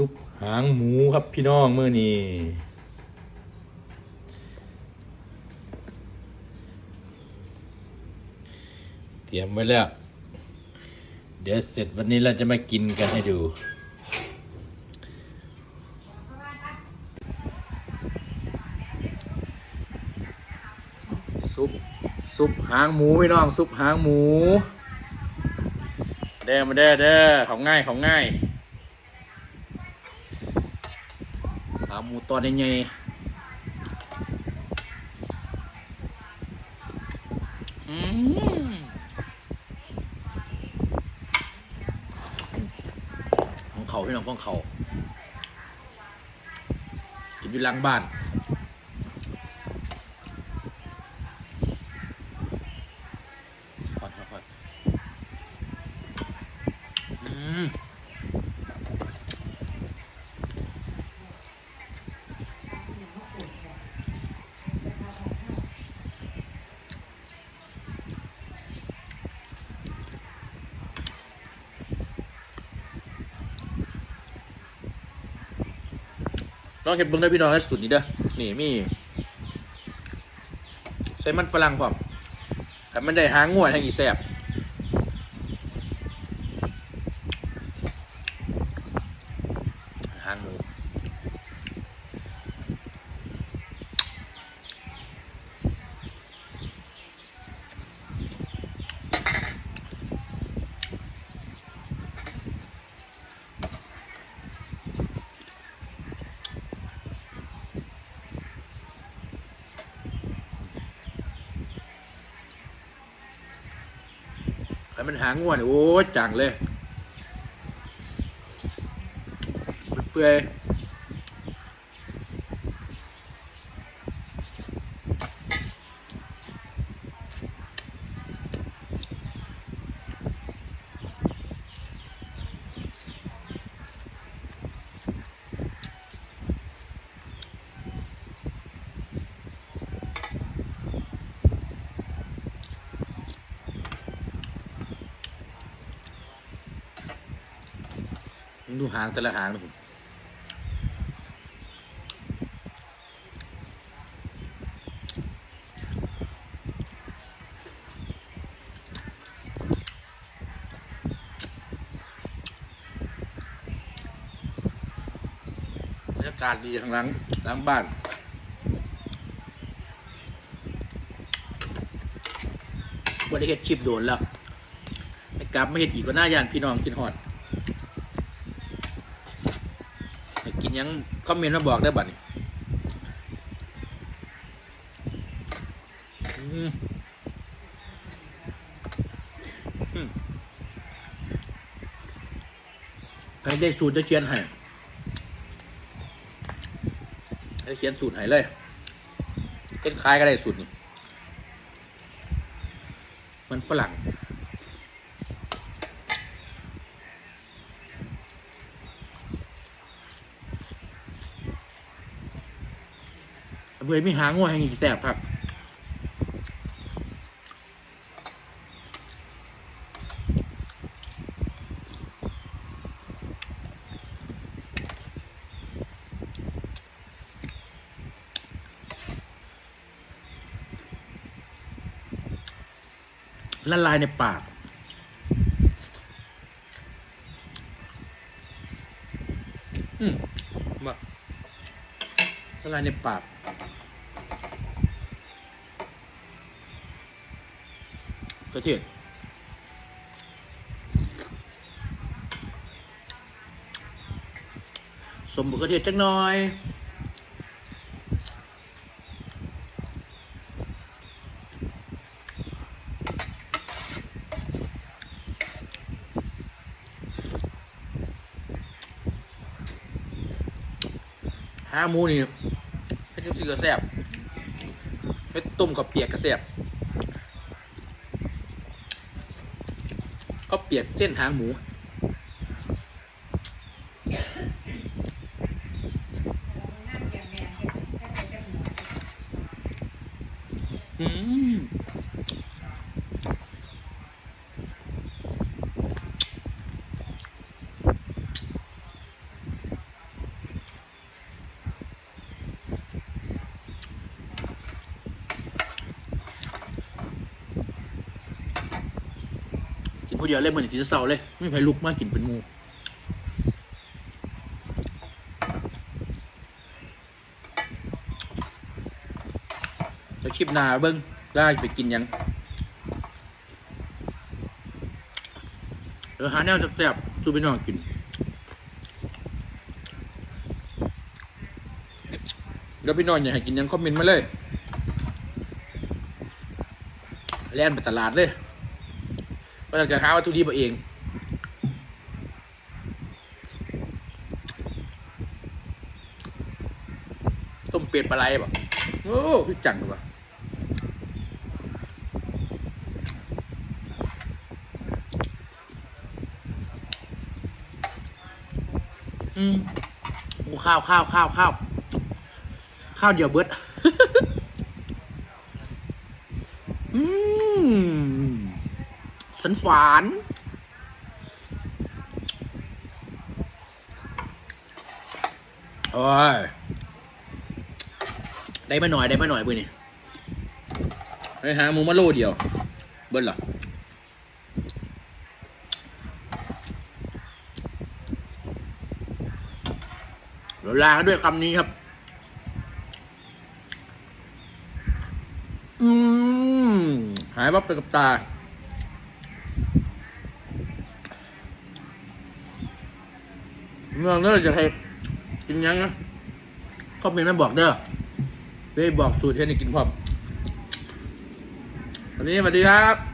ซุปหางหมูครับพี่น้องเมื่อนี้เตรียมไว้แล้ว เดี๋ยวเสร็จวันนี้เราจะมากินกันให้ดูซุปซุปหางหมูพี่น้องซุปหางหมูเด้มาเด้เด้ของง่ายของง่าย หมูตอนใหญ่ของเขาพี่น้องของเขากินอยู่หลังบ้าน พอดพอดพอดอืม ลองเห็ดเบิ้งได้พี่น้องสุดนี้เด้อนี่มีใส่มันฝรั่งพร้อมแต่มันได้หางงวดแห้งอีแซบ ถ้วมันหางวนี่โอ้จังเลยเปื่อย ดูหางแต่ละหางนะผมบรรยากาศดีทางหลังหลังบ้านบริเฮ็ดชิปโดนแล้วไอ้กลับไม่เห็ดอีกก็น่ายานพี่น้องกินฮอดให้ กินยังคอมเมนต์มาบอกได้บัดนี้อืมอืมให้ได้สูตรจะเขียนให้ให้เขียนสูตรให้เลยเป็นคล้ายก็ได้สูตรนี่ มันฝรั่ง เบื่อมีหางงัวแห่งอีกแสบครับละลายในปาก อืมมาละลายในปาก กระเทียมสมบุกระเทียจักหน่อยห้ามูนี่ให้จิ้มซีกระแซบให้ต้มกับเปียกกระแซบ เปียกเช่นหางหมู ผู้เดียวเล่นเหมือนที่จะเศร้าเลย ไม่มีใครลุกมากกินเป็นหมูจะคลิปนาเบิ้งได้ไปกินยังเดี๋ยวหาแนวแซ่บๆสู้พี่น้องกินแล้วพี่นองอยากให้กินยังคอมเมนต์มาเลย แล่นไปตลาดเลย ก็จะหาวัตถุดิบเองต้มเป็ดปลาไหลบ่โอ้พี่จังเลยว่ะอืมโอ้ข้าวข้าวข้าวข้าวข้าวเดียวเบิด อืม สันฝานโอ้ยได้มาหน่อยได้มาหน่อยเบื่อนี่ไปหาหมูมาโลเดียว เบิ้ลเหรอเวลาด้วยคำนี้ครับ อืม หายวับไปกับตา เมื่อเด้อจะให้กินยังนะก็มเมนต์มาบอกเด้อไปบอกสูตรให้นี่กินพร้อมวันนี้สวัสดีครับ